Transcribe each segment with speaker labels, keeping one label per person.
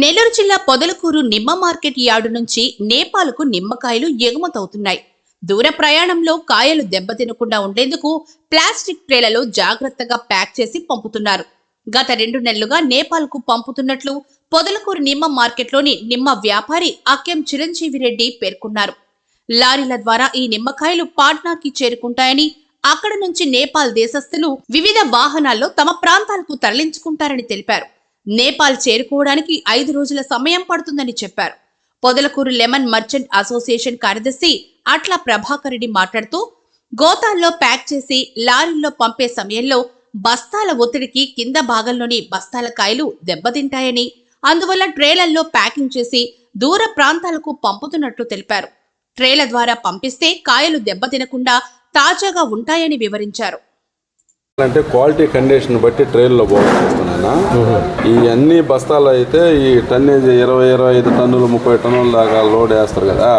Speaker 1: నెల్లూరు జిల్లా పొదలకూరు నిమ్మ market yard నుంచి నేపాల్కు నిమ్మకాయలు ఎగుమతవుతున్నాయి. దూర ప్రయాణంలో కాయలు దెబ్బతినకుండా ఉండేందుకు ప్లాస్టిక్ ట్రేలలో జాగ్రత్తగా ప్యాక్ చేసి పంపుతున్నారు. గత రెండు నెలలుగా నేపాల్కు పంపుతున్నట్లు పొదలకూరు నిమ్మ మార్కెట్లోని నిమ్మ వ్యాపారి అక్కెం చిరంజీవి రెడ్డి పేర్కొన్నారు. లారీల ద్వారా ఈ నిమ్మకాయలు పాట్నాకి చేరుకుంటాయని అక్కడ నుంచి నేపాల్ దేశస్థులు వివిధ వాహనాల్లో తమ ప్రాంతాలకు తరలించుకుంటారని తెలిపారు. నేపాల్ చేరుకోవడానికి ఐదు రోజుల సమయం పడుతుందని చెప్పారు. పొదలకూరు లెమన్ మర్చెంట్ అసోసియేషన్ కార్యదర్శి అట్ల ప్రభాకర్ రెడ్డి మాట్లాడుతూ గోతాల్లో ప్యాక్ చేసి లారీల్లో పంపే సమయంలో బస్తాల ఒత్తిడికి కింద భాగంలోని బస్తాల కాయలు దెబ్బతింటాయని అందువల్ల ట్రేలల్లో ప్యాకింగ్ చేసి దూర ప్రాంతాలకు పంపుతున్నట్లు తెలిపారు. ట్రేల ద్వారా పంపిస్తే కాయలు దెబ్బతినకుండా తాజాగా ఉంటాయని వివరించారు.
Speaker 2: అంటే క్వాలిటీ కండిషన్ బట్టి పోతున్నాయినా ఈ అన్ని బస్తాలు అయితే ఈ టన్నేజ్ ఇరవై ఇరవై ఐదు టన్నులు ముప్పై టన్నుల దాకా లోడ్ వేస్తారు కదా.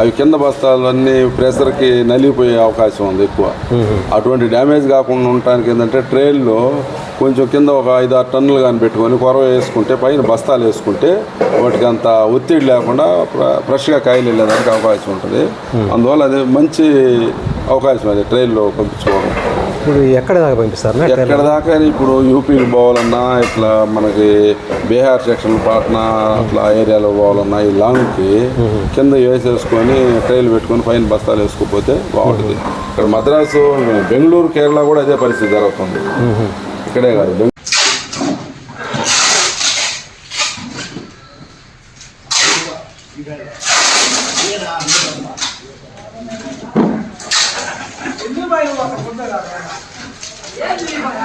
Speaker 2: అవి కింద బస్తాలు అన్ని ప్రెషర్కి నలిగిపోయే అవకాశం ఉంది ఎక్కువ. అటువంటి డ్యామేజ్ కాకుండా ఉండటానికి ఏంటంటే ట్రైన్లో కొంచెం కింద ఒక ఐదు ఆరు టన్నులు కానీ పెట్టుకొని కొరవ వేసుకుంటే పైన బస్తాలు వేసుకుంటే వాటికి అంత ఒత్తిడి లేకుండా ఫ్రెష్గా కాయలు వెళ్ళేదానికి అవకాశం ఉంటుంది. అందువల్ల అది మంచి అవకాశం అది ట్రైన్లో పంపించుకోవడం.
Speaker 3: ఇప్పుడు ఎక్కడ దాకా పంపిస్తారు?
Speaker 2: ఎక్కడ దాకా ఇప్పుడు యూపీకి పోవాలన్నా ఇట్లా మనకి బీహార్ సెక్షన్ పాట్నా అట్లా ఏరియాలో పోవాలన్నా ఈ లాంగ్కి కింద వేసేసుకొని ట్రైల్ పెట్టుకొని పైన బస్తాలు వేసుకోపోతే బాగుంటుంది. ఇక్కడ మద్రాసు బెంగళూరు కేరళ కూడా అదే పరిస్థితి జరుగుతుంది. ఇక్కడే కాదు Yeah,
Speaker 4: you do.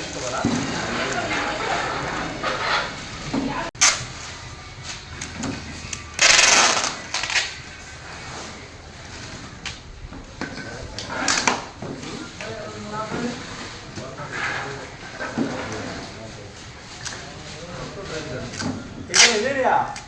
Speaker 4: తీసుకోవాలా Yeah.